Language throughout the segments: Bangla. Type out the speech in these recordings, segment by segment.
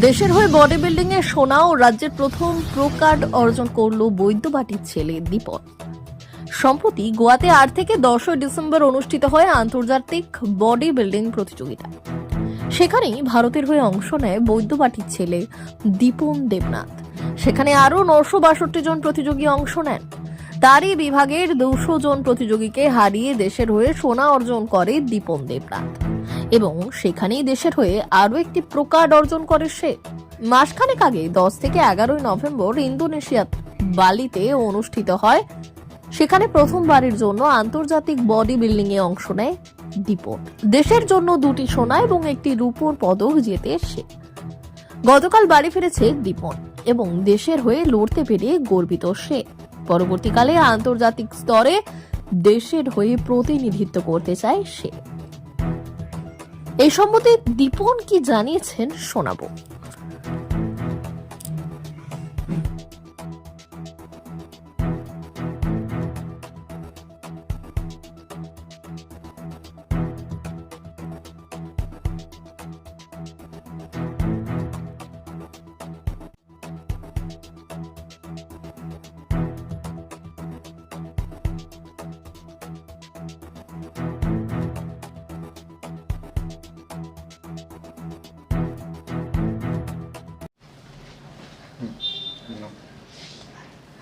দেশের হয়ে বডি বিল্ডিং এ সোনা ও রাজ্যের প্রথম প্রো কার্ড অর্জন করল বৈদ্যবাটির ছেলে দীপক সম্প্রতি গোয়াতে আট থেকে দশই ডিসেম্বর অনুষ্ঠিত হয় আন্তর্জাতিক বডি বিল্ডিং প্রতিযোগিতা। সেখানেই ভারতের হয়ে অংশ নেয় বৈদ্যবাটির ছেলে দীপন দেবনাথ। সেখানে আরও নশো বাষট্টি জন প্রতিযোগী অংশ নেন। তারই বিভাগের দুশো জন প্রতিযোগীকে হারিয়ে দেশের হয়ে সোনা অর্জন করে দীপন দেবনাথ। এবং সেখানেই দেশের হয়ে আরও একটি প্রকার অর্জন করে সে। মাসখানেক আগে, দশ থেকে এগারোই নভেম্বর, ইন্দোনেশিয়া বালিতে অনুষ্ঠিত হয়। সেখানে প্রথমবারের জন্য আন্তর্জাতিক বডি বিল্ডিং এ অংশ নেয় দীপন দেশের জন্য দুটি সোনা এবং একটি রূপোর পদক জেতে সে। গতকাল বাড়ি ফিরেছে দীপন এবং দেশের হয়ে লড়তে পেরে গর্বিত সে। পরবর্তীকালে আন্তর্জাতিক স্তরে দেশের হয়ে প্রতিনিধিত্ব করতে চায় সে। এই সম্বন্ধে দীপন কি জানিয়েছেন শোনাবো।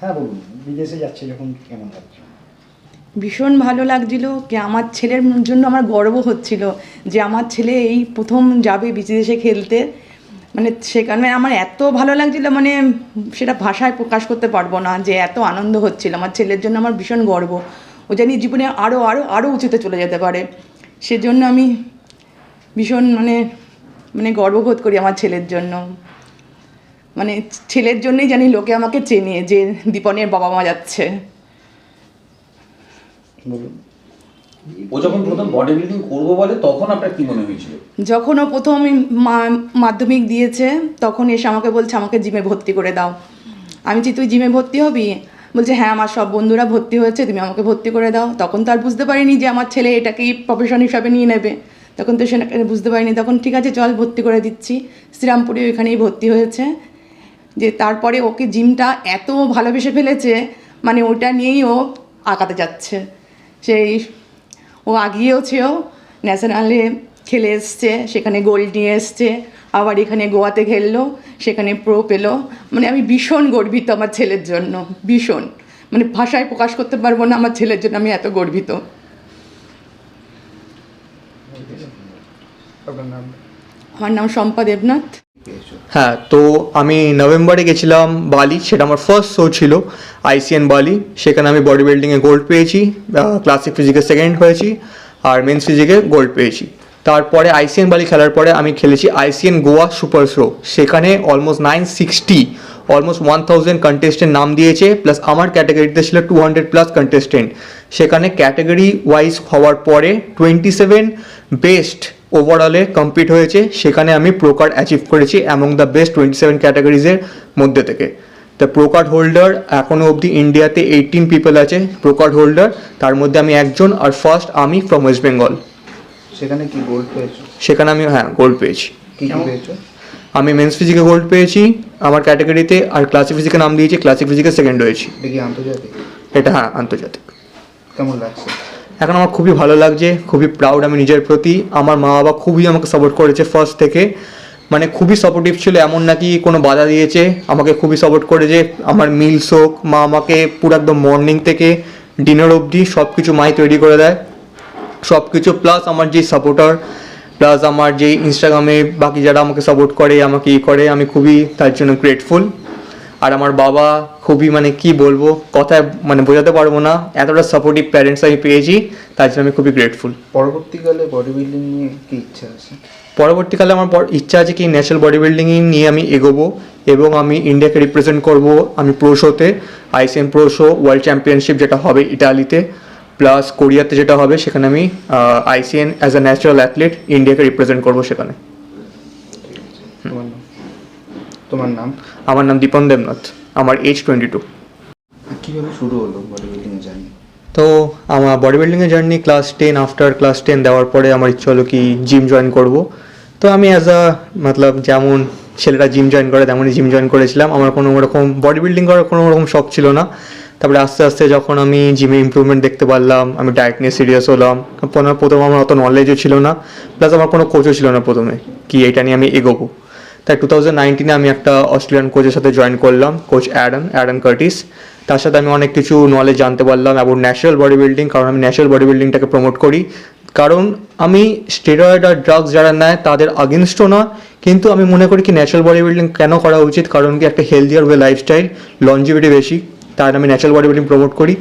হ্যাঁ বিদেশে যাচ্ছে যখন কেমন লাগছে? ভীষণ ভালো লাগছিল কি আমার ছেলের জন্য আমার গর্ব হচ্ছিল যে আমার ছেলে এই প্রথম যাবে বিদেশে খেলতে। মানে সেখানে আমার এত ভালো লাগছিল মানে সেটা ভাষায় প্রকাশ করতে পারব না যে এত আনন্দ হচ্ছিল। আমার ছেলের জন্য আমার ভীষণ গর্ব। ও জানি জীবনে আরও আরও আরও উঁচুতে চলে যেতে পারে। সেজন্য আমি ভীষণ মানে মানে গর্ববোধ করি আমার ছেলের জন্য। মানে ছেলের জন্যই জানি লোকে আমাকে চেনে যে দীপনের বাবা মা যাচ্ছে ও যখন প্রথম বডি বিল্ডিং করব বলে তখন আপনার কি মনে হয়েছিল? যখন ও প্রথম মাধ্যমিক দিয়েছে তখন এসে আমাকে বলছে আমাকে জিমে ভর্তি করে দাও। আমি বলছি তুই জিমে ভর্তি হবি? বলছে হ্যাঁ আমার সব বন্ধুরা ভর্তি হয়েছে তুমি আমাকে ভর্তি করে দাও। তখন তো আর বুঝতে পারিনি যে আমার ছেলে এটাকেই প্রফেশন হিসাবে নিয়ে নেবে। তখন তো সেটা বুঝতে পারিনি। তখন ঠিক আছে চল ভর্তি করে দিচ্ছি। শ্রীরামপুরে ওইখানেই ভর্তি হয়েছে। যে তারপরে ওকে জিমটা এত ভালোবেসে ফেলেছে মানে ওটা নিয়েই ও আঁকাতে যাচ্ছে। সেই ও আগিয়েওছেও ন্যাশনালে খেলে এসছে সেখানে গোল্ড নিয়ে এসছে আবার এখানে গোয়াতে খেললো সেখানে প্রো পেল। মানে আমি ভীষণ গর্বিত আমার ছেলের জন্য ভীষণ। মানে ভাষায় প্রকাশ করতে পারব না আমার ছেলের জন্য আমি এত গর্বিত। আমার নাম শম্পা দেবনাথ। হ্যাঁ তো আমি নভেম্বরে গেছিলাম বালি, সেটা আমার ফার্স্ট শো ছিল আইসিএন বালি। সেখানে আমি বডি বিল্ডিংয়ে গোল্ড পেয়েছি ক্লাসিক ফিজিকে সেকেন্ড হয়েছি, আর মেন্স ফিজিকে গোল্ড পেয়েছি। তারপরে আইসিএন বালি খেলার পরে আমি খেলেছি আইসিএন গোয়া সুপার শো সেখানে almost nine sixty almost one thousand contestant নাম দিয়েছে প্লাস আমার ক্যাটাগরিতে ছিল টু হান্ড্রেড প্লাস কন্টেস্টেন্ট সেখানে ক্যাটাগরি ওয়াইজ হওয়ার পরে টোয়েন্টি সেভেন বেস্ট ওভারঅলে কমপ্লিট হয়েছে সেখানে আমি প্রো কার্ড অ্যাচিভ করেছি among the best twenty seven ক্যাটাগরিজের মধ্যে থেকে। দ্য প্রো কার্ড হোল্ডার এখনও অবধি ইন্ডিয়াতে এইটিন পিপল আছে প্রো কার্ড হোল্ডার তার মধ্যে আমি একজন আর ফার্স্ট আমি ফ্রম ওয়েস্ট বেঙ্গল সেখানে কি গোল্ড পেয়েছ? সেখানে আমি হ্যাঁ গোল্ড পেয়েছি। কি কি পেয়েছ? আমি মেন্স ফিজিকে গোল্ড পেয়েছি আমার ক্যাটাগরিতে আর ক্লাসিক ফিজিকে নাম দিয়েছি ক্লাসিক ফিজিকে সেকেন্ড হয়েছি। এটা হ্যাঁ আন্তর্জাতিক। কেমন লাগছে? এখন আমার খুবই ভালো লাগছে, খুবই প্রাউড আমি নিজের প্রতি। আমার মা বাবা খুবই আমাকে সাপোর্ট করেছে ফার্স্ট থেকে। মানে খুবই সাপোর্টিভ ছিল, এমন নাকি কোনো বাধা দিয়েছে। আমাকে খুবই সাপোর্ট করেছে, আমার মিলস হোক, মা আমাকে পুরো একদম মর্নিং থেকে ডিনার অবধি সব কিছু মাই তৈরি করে দেয়। সব কিছু প্লাস আমার যে সাপোর্টার প্লাস আমার যে ইনস্টাগ্রামে বাকি যারা আমাকে সাপোর্ট করে, আমাকে ই করে, আমি খুবই তার জন্য গ্রেটফুল আর আমার বাবা খুবই মানে কি বলব কথায় মানে বোঝাতে পারব না এতটা সাপোর্টিভ প্যারেন্টস আমি পেয়েছি তার জন্য আমি খুবই গ্রেটফুল পরবর্তীকালে বডি বিল্ডিং নিয়ে কি ইচ্ছা আছে? পরবর্তীকালে আমার ইচ্ছা আছে কি ন্যাশনাল বডি বিল্ডিং নিয়ে আমি এগোবো এবং আমি ইন্ডিয়াকে রিপ্রেজেন্ট করব আমি প্রো শোতে ICM pro show world championship যেটা হবে ইটালিতে প্লাস কোরিয়াতে যেটা হবে সেখানে আমি ICN as a natural athlete ইন্ডিয়াকে রিপ্রেজেন্ট করব সেখানে তোমার নাম তোমার নাম? আমার নাম দীপন দেবনাথ আমার এজ টোয়েন্টি টু কীভাবে শুরু হলো বডি বিল্ডিং এর জার্নি তো আমার বডি বিল্ডিংয়ের journey class ten after class ten দেওয়ার পরে আমার ইচ্ছা হলো কি জিম জয়েন করব। তো আমি অ্যাজ আ মতলব যেমন ছেলেরা জিম জয়েন করে তেমনই জিম জয়েন করেছিলাম। আমার কোনো রকম বডি বিল্ডিং করার কোনো রকম শখ ছিল না। তারপরে আস্তে আস্তে যখন আমি জিমে ইমপ্রুভমেন্ট দেখতে পারলাম আমি ডায়েট নিয়ে সিরিয়াস হলাম। প্রথমে আমার অত নলেজও ছিল না প্লাস আমার কোনো কোচও ছিল না প্রথমে কি এটা নিয়ে আমি এগোবো। তাই টু থাউজেন্ড নাইনটিনে আমি একটা অস্ট্রেলিয়ান কোচের সাথে জয়েন করলাম কোচ অ্যাডান অ্যাডান কার্টিস তার সাথে আমি অনেক কিছু নলেজ জানতে পারলাম এবং ন্যাচারাল বডি বিল্ডিং কারণ আমি ন্যাচারাল বডি বিল্ডিংটাকে প্রমোট করি। কারণ আমি স্টেরয়েড আর ড্রাগস যারা নেয়, তাদের আগেনস্টও না, কিন্তু আমি মনে করি কি ন্যাচারাল বডি বিল্ডিং কেন করা উচিত? কারণ কি একটা হেলদিয়ার ওয়ে লাইফস্টাইল লঞ্জিভিটি বেশি তাই আমি ন্যাচারাল বডি বিল্ডিং প্রমোট করি।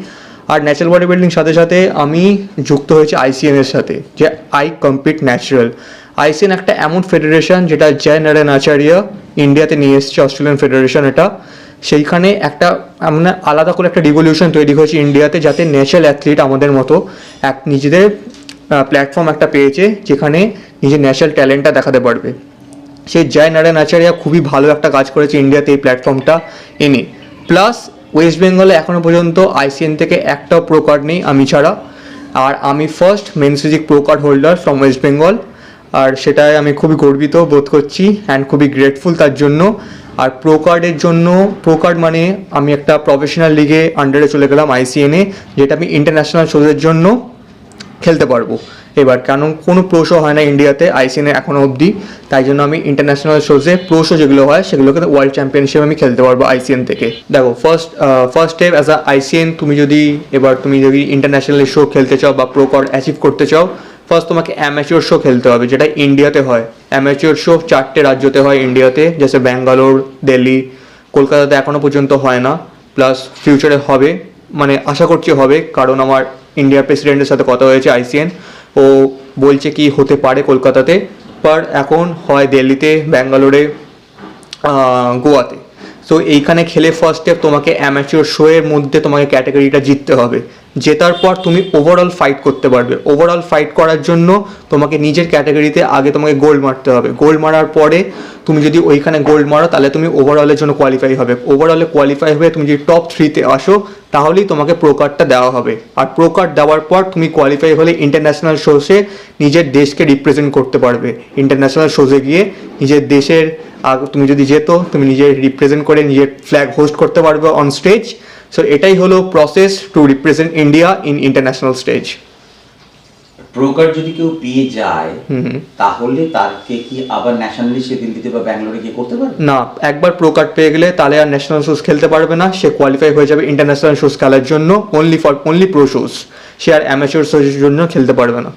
আর ন্যাচারাল বডি বিল্ডিং সাথে সাথে আমি যুক্ত হয়েছি আইসিএন এর সাথে, যে আই কম্পিট ন্যাচারাল আইসিএন একটা এমন ফেডারেশন যেটা জয় নারায়ণ আচার্য ইন্ডিয়াতে নিয়ে এসেছে অস্ট্রেলিয়ান ফেডারেশন এটা। সেইখানে একটা মানে আলাদা করে একটা রিভলিউশন তৈরি হয়েছে ইন্ডিয়াতে যাতে ন্যাচারাল অ্যাথলিট আমাদের মতো এক নিজেদের প্ল্যাটফর্ম একটা পেয়েছে যেখানে নিজের ন্যাচারাল ট্যালেন্টটা দেখাতে পারবে। সেই জয় নারায়ণ আচার্য খুবই ভালো একটা কাজ করেছে ইন্ডিয়াতে এই প্ল্যাটফর্মটা এনে। প্লাস ওয়েস্ট বেঙ্গলে এখনও পর্যন্ত আইসিএন থেকে একটাও প্রো কার্ড নেই, আমি ছাড়া। আর আমি first men's physique pro card holder from West Bengal আর সেটাই আমি খুবই গর্বিত বোধ করছি অ্যান্ড খুবই গ্রেটফুল তার জন্য। আর প্রো কার্ডের জন্য প্রো কার্ড মানে আমি একটা প্রফেশনাল লিগে আন্ডারে চলে গেলাম আইসিএনে যেটা আমি ইন্টারন্যাশনাল শোদের জন্য খেলতে পারব। এবার কেন, কোনো প্রো শো হয় না ইন্ডিয়াতে আইসিএনে এখনও অবধি। তাই জন্য আমি ইন্টারন্যাশনাল শোজে প্রো শো যেগুলো হয়, সেগুলোকে ওয়ার্ল্ড চ্যাম্পিয়নশিপ আমি খেলতে পারব আইসিএন থেকে। দেখো first first step as a ICN তুমি যদি, এবার তুমি যদি ইন্টারন্যাশনাল শো খেলতে চাও বা প্রো কার্ড অ্যাচিভ করতে চাও ফার্স্ট তোমাকে অ্যামেচিওর শো খেলতে হবে, যেটা ইন্ডিয়াতে হয়। অ্যামেচিওর শো চারটে রাজ্যতে হয় ইন্ডিয়াতে যেসে ব্যাঙ্গালোর দিল্লি কলকাতাতে এখনও পর্যন্ত হয় না। প্লাস ফিউচারে হবে মানে আশা করছি হবে, কারণ আমার ইন্ডিয়ার প্রেসিডেন্টের সাথে কথা হয়েছে আইসিএন ও বলছে কি হতে পারে কলকাতাতে পার এখন হয় দিল্লিতে ব্যাঙ্গালোরে গোয়াতে সো এইখানে খেলে ফার্স্ট স্টেপ তোমাকে অ্যামাচিওর শোয়ের মধ্যে তোমাকে ক্যাটাগরিটা জিততে হবে। জেতার পর তুমি ওভারঅল ফাইট করতে পারবে। ওভারঅল ফাইট করার জন্য তোমাকে নিজের ক্যাটাগরিতে আগে তোমাকে গোল্ড মারতে হবে। গোল্ড মারার পরে তুমি যদি ওইখানে গোল্ড মারো, তাহলে তুমি ওভারঅলের জন্য কোয়ালিফাই হবে। ওভারঅলে কোয়ালিফাই হয়ে তুমি যদি টপ থ্রিতে আসো, তাহলেই তোমাকে প্রো কার্ডটা দেওয়া হবে। আর প্রো কার্ড দেওয়ার পর তুমি কোয়ালিফাই হলে ইন্টারন্যাশনাল শোসে নিজের দেশকে রিপ্রেজেন্ট করতে পারবে। ইন্টারন্যাশনাল শোসে গিয়ে নিজের দেশের তুমি যদি যেত, তুমি নিজের রিপ্রেজেন্ট করে নিজের ফ্ল্যাগ হোস্ট করতে পারবে অন স্টেজ সো এটাই হলো process to represent India in international stage pro card যদি কেউ পেয়ে যায় তাহলে তারকে কি আবার ন্যাশনালি সে দিল্লিতে বা ব্যাঙ্গালোরে গিয়ে করতে পারবে? না একবার প্রো কার্ড পেয়ে গেলে তাহলে আর ন্যাশনাল শোজ খেলতে পারবে না। সে কোয়ালিফাই হয়ে যাবে ইন্টারন্যাশনাল শোজ খেলার জন্য। Only for only pro shows সে আর অ্যামেচার শোজের জন্য খেলতে পারবে না।